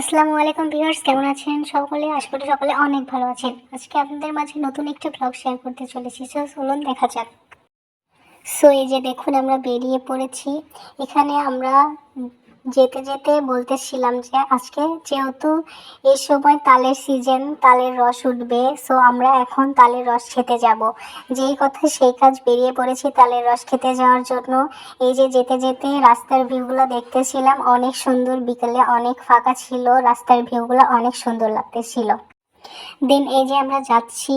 আসসালামু আলাইকুম ভিউয়ার্স, কেমন আছেন সকলে? আশা করি সকলে অনেক ভালো আছেন। আজকে আপনাদের মাঝে নতুন একটি ব্লগ শেয়ার করতে চলেছি। চলুন দেখা যাক। সো এই যে দেখুন আমরা বেরিয়ে পড়েছি। এখানে আমরা যেতে যেতে বলতেছিলাম যে আজকে যেহেতু এই সময় তালের সিজন তালের রস উঠবে সো আমরা এখন তালের রস খেতে যাব। যেই কথা সেই কাজ বেরিয়ে পড়েছি তালের রস খেতে যাওয়ার জন্য। এই যে যেতে যেতে রাস্তার ভিউগুলো দেখতেছিলাম, অনেক সুন্দর, বিকেলে অনেক ফাঁকা ছিল, রাস্তার ভিউগুলো অনেক সুন্দর লাগতেছিল। দেন এই যে আমরা যাচ্ছি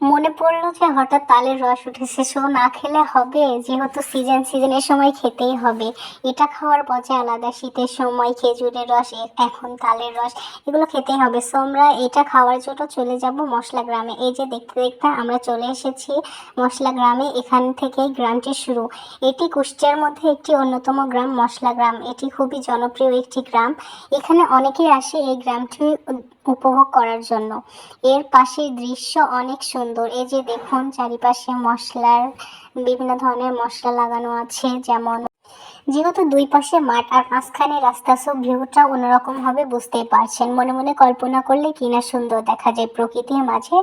মনে পড়ল যে হঠাৎ তালের রস উঠেছে। সো না খেলে হবে, যেহেতু সিজন সিজনের সময় খেতেই হবে। এটা খাওয়ার মজা আলাদা, শীতের সময় খেজুরের রস এখন তালের রস, এগুলো খেতেই হবে। সো আমরা এটা খাওয়ার জন্য চলে যাব মশলা গ্রামে। এই যে দেখতে দেখতে আমরা চলে এসেছি মশলা গ্রামে, এখান থেকেই গ্রামটি শুরু। এটি কুষ্টিয়ার মধ্যে একটি অন্যতম গ্রাম, মশলা গ্রাম। এটি খুবই জনপ্রিয় একটি গ্রাম। এখানে অনেকেই আসে এই গ্রামটি উপভোগ করার জন্য। এর পাশের দৃশ্য অনেক সুন্দর এই যে দেখুন, চারিপাশে মশলার বিভিন্ন ধরনের মশলা লাগানো আছে, যেমন যেহেতু দুই পাশে মাঠ আর মাঝখানে রাস্তা সব ভিউটা অন্যরকম হবে, বুঝতেই পারছেন। মনে মনে কল্পনা করলে কিনা সুন্দর দেখা যায় প্রকৃতির মাঝে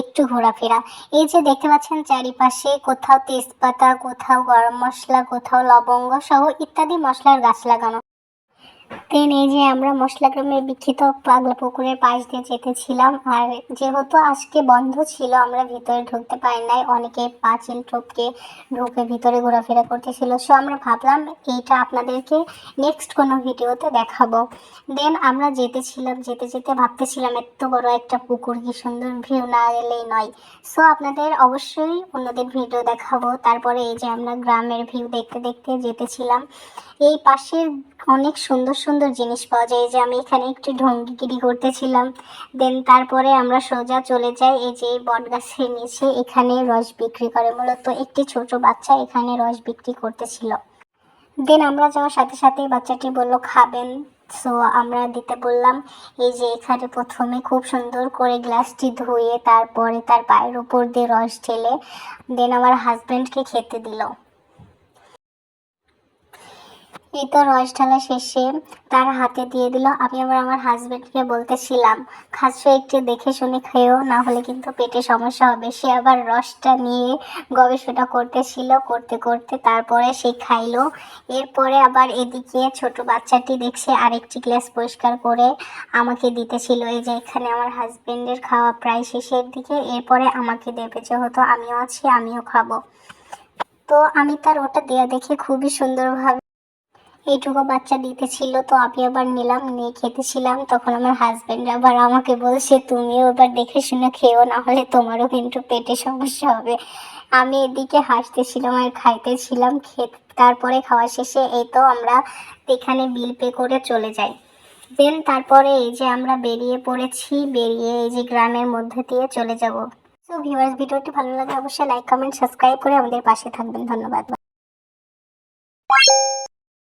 একটু ঘোরাফেরা। এই যে দেখতে পাচ্ছেন, চারিপাশে কোথাও তেজপাতা, কোথাও গরম মশলা, কোথাও লবঙ্গ সহ ইত্যাদি মশলার গাছ লাগানো। দেন এই যে আমরা মশলা গ্রামের বিখ্যাত পাগলা পুকুরের পাশ দিয়ে যেতেছিলাম, আর যেহেতু আজকে বন্ধ ছিল, আমরা ভিতরে ঢুকতে পারি নাই। অনেকে পাঁচিল টপকে ঢুকে ভিতরে ঘোরাফেরা করতেছিল। সো আমরা ভাবলাম এইটা আপনাদেরকে নেক্সট কোনো ভিডিওতে দেখাবো। দেন আমরা যেতেছিলাম, যেতে যেতে ভাবতেছিলাম, এত বড় একটা পুকুর, কি সুন্দর ভিউ না এলেই নয়। সো আপনাদের অবশ্যই অন্যদের ভিডিও দেখাবো। তারপরে এই যে আমরা গ্রামের ভিউ দেখতে দেখতে যেতেছিলাম। এই পাশের অনেক সুন্দর সুন্দর জিনিস পাওয়া যায়। এই যে আমি এখানে একটু ঢঙ্গিগিরি করতেছিলাম। দেন তারপরে আমরা সোজা চলে যাই। এই যে বট গাছের নিচে এখানে রস বিক্রি করে। মূলত একটি ছোট বাচ্চা এখানে রস বিক্রি করতেছিল। দেন আমরা যাওয়ার সাথে সাথে বাচ্চাটি বলল, খাবেন। সো আমরা দিতে বললাম, এই যে এখানে প্রথমে খুব সুন্দর করে গ্লাসটি ধুয়ে তারপরে তার পায়ের উপর দিয়ে রস ঢেলে দেন আমার হাজব্যান্ডকে খেতে দিল। এই তো রস ঢালা শেষে তার হাতে দিয়ে দিল, আমি আবার আমার হাজবেন্ডকে বলতেছিলাম খাচ্ছ একটু দেখে শুনে খেয়েও, না হলে কিন্তু পেটে সমস্যা হবে। সে আবার রসটা নিয়ে গবেষণা করতেছিল, করতে করতে তারপরে সে খাইলো। এরপরে আবার এদিকে ছোট বাচ্চাটি দেখছে আরেকটি গ্লাস পরিষ্কার করে আমাকে দিতেছিল, এই যে এখানে আমার হাজবেন্ডের খাওয়া প্রায় শেষের দিকে, এরপরে আমাকে দেবে, যেহেতু আমিও আছি, আমিও খাব। তো আমি তার ওটা দেয়া দেখে খুবই সুন্দরভাবে এইটুকু বাচ্চা দিতেছিল, তো আমি আবার নিলাম, নিয়ে খেতেছিলাম। তখন আমার হাজবেন্ড আবার আমাকে বলছে, তুমিও এবার দেখে শুনে খেও, না হলে তোমারও কিন্তু পেটে সমস্যা হবে। আমি এদিকে হাসতেছিলাম আর খাইতেছিলাম, খেতে, তারপরে খাওয়া শেষে এই তো আমরা এখানে বিল পে করে চলে যাই। দেন তারপরে এই যে আমরা বেরিয়ে পড়েছি, বেরিয়ে এই যে গ্রামের মধ্যে দিয়ে চলে যাব। সো ভিউয়ার্স ভিডিওটি ভালো লাগে অবশ্যই লাইক কমেন্ট সাবস্ক্রাইব করে আমাদের পাশে থাকবেন। ধন্যবাদ।